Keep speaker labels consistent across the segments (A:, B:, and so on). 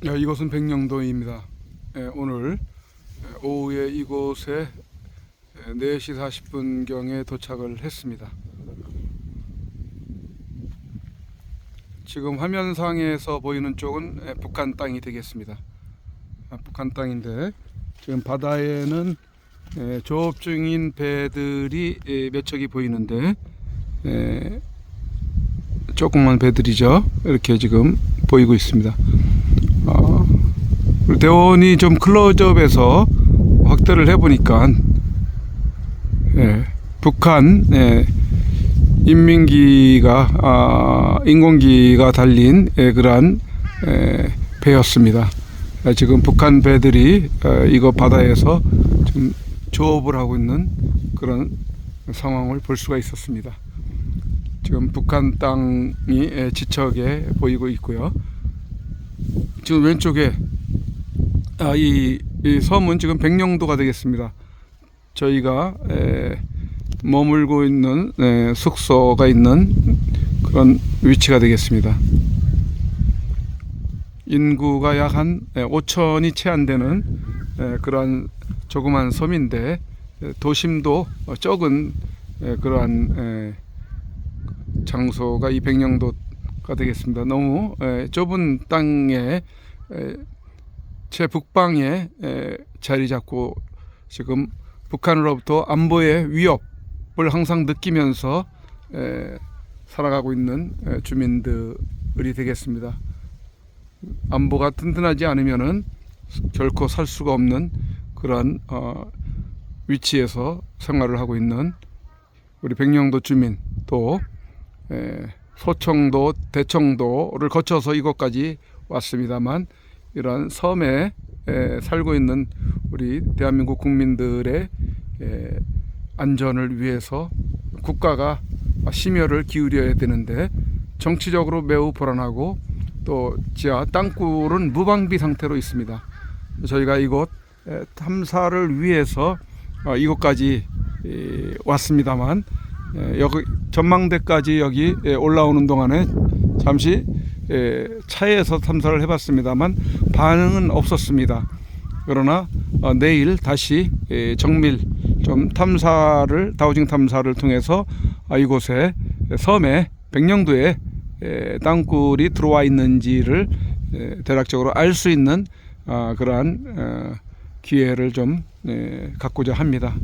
A: 네, 이곳은 백령도입니다. 예, 오늘 예, 오후에 이곳에 예, 4시 40분경에 도착을 했습니다. 지금 화면상에서 보이는 쪽은 예, 북한 땅이 되겠습니다. 아, 북한 땅인데 지금 바다에는 예, 조업 중인 배들이 예, 몇 척이 보이는데 예, 조그만 배들이죠. 이렇게 지금 보이고 있습니다. 어, 대원이 좀 클로즈업해서 확대를 해보니까 예, 북한 예, 인민기가 아, 인공기가 달린 예, 그러한 예, 배였습니다. 아, 지금 북한 배들이 어, 이거 바다에서 지금 조업을 하고 있는 그런 상황을 볼 수가 있었습니다. 지금 북한 땅이 예, 지척에 보이고 있고요. 지금 왼쪽에 아, 이, 이 섬은 지금 백령도가 되겠습니다. 저희가 에, 머물고 있는 에, 숙소가 있는 그런 위치가 되겠습니다. 인구가 약 한 5천이 채 안 되는 에, 그러한 조그만 섬인데 에, 도심도 어, 적은 에, 그러한 에, 장소가 이 백령도 가 되겠습니다. 너무 에, 좁은 땅에 에, 제 북방에 에, 자리 잡고 지금 북한으로부터 안보의 위협을 항상 느끼면서 에, 살아가고 있는 에, 주민들이 되겠습니다. 안보가 튼튼하지 않으면은 결코 살 수가 없는 그러한 어, 위치에서 생활을 하고 있는 우리 백령도 주민 또 에, 소청도 대청도를 거쳐서 이곳까지 왔습니다만 이러한 섬에 에, 살고 있는 우리 대한민국 국민들의 에, 안전을 위해서 국가가 심혈을 기울여야 되는데 정치적으로 매우 불안하고 또 지하 땅굴은 무방비 상태로 있습니다. 저희가 이곳 에, 탐사를 위해서 어, 이곳까지 에, 왔습니다만 에, 여기 전망대까지 여기 에, 올라오는 동안에 잠시 에, 차에서 탐사를 해봤습니다만 반응은 없었습니다. 그러나 어, 내일 다시 에, 정밀 좀 탐사를 다우징 탐사를 통해서 아, 이곳에 섬에 백령도에 에, 땅굴이 들어와 있는지를 에, 대략적으로 알 수 있는 아, 그러한 어, 기회를 좀 에, 갖고자 합니다.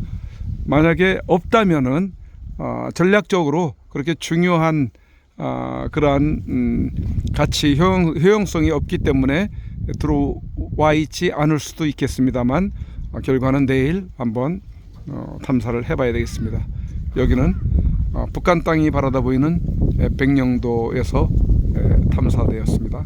A: 만약에 없다면은 어, 전략적으로 그렇게 중요한 아, 그러한 음, 가치 효용, 효용성이 없기 때문에 들어와 있지 않을 수도 있겠습니다만 어, 결과는 내일 한번 어, 탐사를 해봐야 되겠습니다. 여기는 어, 북한 땅이 바라다 보이는 에, 백령도에서 에, 탐사되었습니다.